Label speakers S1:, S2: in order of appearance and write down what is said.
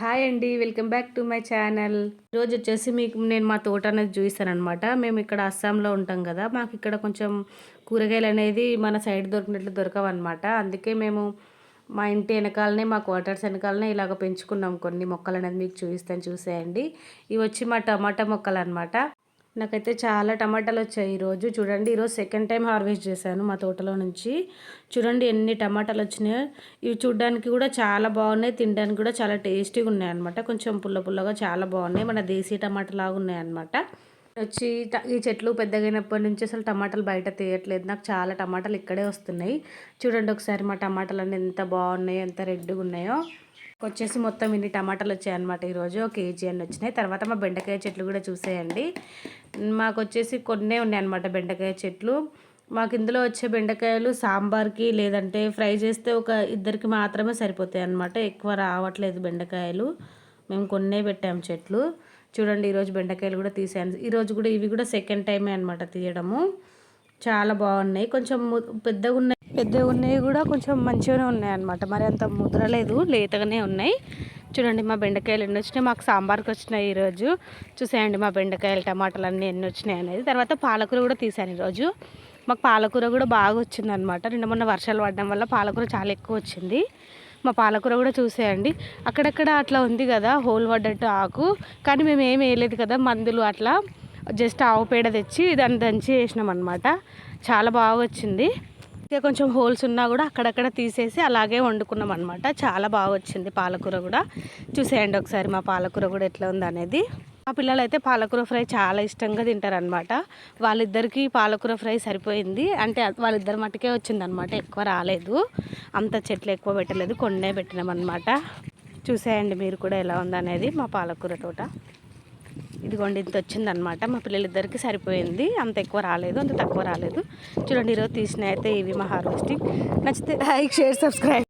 S1: Hi అండి welcome back to my channel. ఈరోజు వచ్చేసి మీకు నేను మా తోట అనేది చూపిస్తాను అనమాట మేము ఇక్కడ అస్సాంలో ఉంటాం కదా మాకు ఇక్కడ కొంచెం కూరగాయలు అనేది మన సైడ్ దొరికినట్లు దొరకవన్నమాట. అందుకే మేము మా ఇంటి వెనకాలనే మా క్వార్టర్స్ వెనకాలనే ఇలాగ పెంచుకున్నాం కొన్ని మొక్కలు అనేది మీకు చూపిస్తాను చూసేయండి. ఇవి వచ్చి మా టమాటా మొక్కలు అనమాట నాకైతే చాలా టమాటాలు వచ్చాయి ఈరోజు. చూడండి ఈరోజు సెకండ్ టైం హార్వెస్ట్ చేశాను మా తోటలో నుంచి. చూడండి ఎన్ని టమాటాలు వచ్చినాయో ఇవి చూడడానికి కూడా చాలా బాగున్నాయి తినడానికి కూడా చాలా టేస్టీగా ఉన్నాయి అనమాట కొంచెం పుల్ల పుల్లగా చాలా బాగున్నాయి. మన దేశీ టమాటా లాగా ఉన్నాయి అనమాట వచ్చి ఈ చెట్లు పెద్దగైనప్పటి నుంచి అసలు టమాటాలు బయట తీయట్లేదు. నాకు చాలా టమాటాలు ఇక్కడే వస్తున్నాయి. చూడండి ఒకసారి మా టమాటాలు అన్నీ ఎంత బాగున్నాయో ఎంత రెడ్గా ఉన్నాయో. వచ్చేసి మొత్తం ఇన్ని టమాటాలు వచ్చాయన్నమాట ఈరోజు ఒక కేజీ అన్ని వచ్చినాయి. తర్వాత మా బెండకాయ చెట్లు కూడా చూసేయండి. మాకు వచ్చేసి కొన్నే ఉన్నాయి అనమాట బెండకాయ చెట్లు. మాకు ఇందులో వచ్చే బెండకాయలు సాంబార్కి లేదంటే ఫ్రై చేస్తే ఒక ఇద్దరికి మాత్రమే సరిపోతాయి అనమాట ఎక్కువ రావట్లేదు బెండకాయలు. మేము కొన్నే పెట్టాము చెట్లు. చూడండి ఈరోజు బెండకాయలు కూడా తీసాను ఈరోజు కూడా ఇవి కూడా సెకండ్ టైమే అనమాట తీయడము. చాలా బాగున్నాయి. కొంచెం పెద్దగా ఉన్నాయి. పెద్దగా ఉన్నాయి కూడా కొంచెం మంచిగానే ఉన్నాయి అనమాట మరి అంత ముద్రలేదు లేతగానే ఉన్నాయి. చూడండి మా బెండకాయలు ఎన్ని వచ్చినాయి. మాకు సాంబార్కి వచ్చినాయి ఈరోజు. చూసేయండి మా బెండకాయలు టమాటాలు అన్నీ ఎన్ని వచ్చినాయి అనేది. తర్వాత పాలకూర కూడా తీసాను ఈరోజు. మాకు పాలకూర కూడా బాగా వచ్చింది అనమాట నిన్న మొన్న వర్షాలు పడడం వల్ల పాలకూర చాలా ఎక్కువ వచ్చింది. మా పాలకూర కూడా చూసేయండి. అక్కడక్కడ అట్లా ఉంది కదా హోల్ పడ్డట్టు ఆకు. కానీ మేము ఏం వేయలేదు కదా మందులు అట్లా. జస్ట్ ఆవు పేడ తెచ్చి దాన్ని దంచి వేసినాం అనమాట చాలా బాగా వచ్చింది. ఇంకా కొంచెం హోల్స్ ఉన్నా కూడా అక్కడక్కడ తీసేసి అలాగే వండుకున్నాం అనమాట చాలా బాగా వచ్చింది పాలకూర కూడా. చూసేయండి ఒకసారి మా పాలకూర కూడా ఎట్లా ఉంది అనేది. మా పిల్లలు అయితే పాలకూర ఫ్రై చాలా ఇష్టంగా తింటారనమాట వాళ్ళిద్దరికీ పాలకూర ఫ్రై సరిపోయింది. అంటే వాళ్ళిద్దరి మట్టుకే వచ్చిందనమాట ఎక్కువ రాలేదు. అంత చెట్లు ఎక్కువ పెట్టలేదు. కొన్నే పెట్టినాం అనమాట చూసేయండి మీరు కూడా ఎలా ఉందనేది మా పాలకూర తోట. ఇదిగోండి ఇంత వచ్చిందనమాట మా పిల్లలిద్దరికి సరిపోయింది. అంత ఎక్కువ రాలేదు అంత తక్కువ రాలేదు. చూడండి ఈరోజు తీసిన అయితే ఇవి మా హార్వెస్టింగ్ నచ్చితే లైక్ షేర్ సబ్స్క్రైబ్.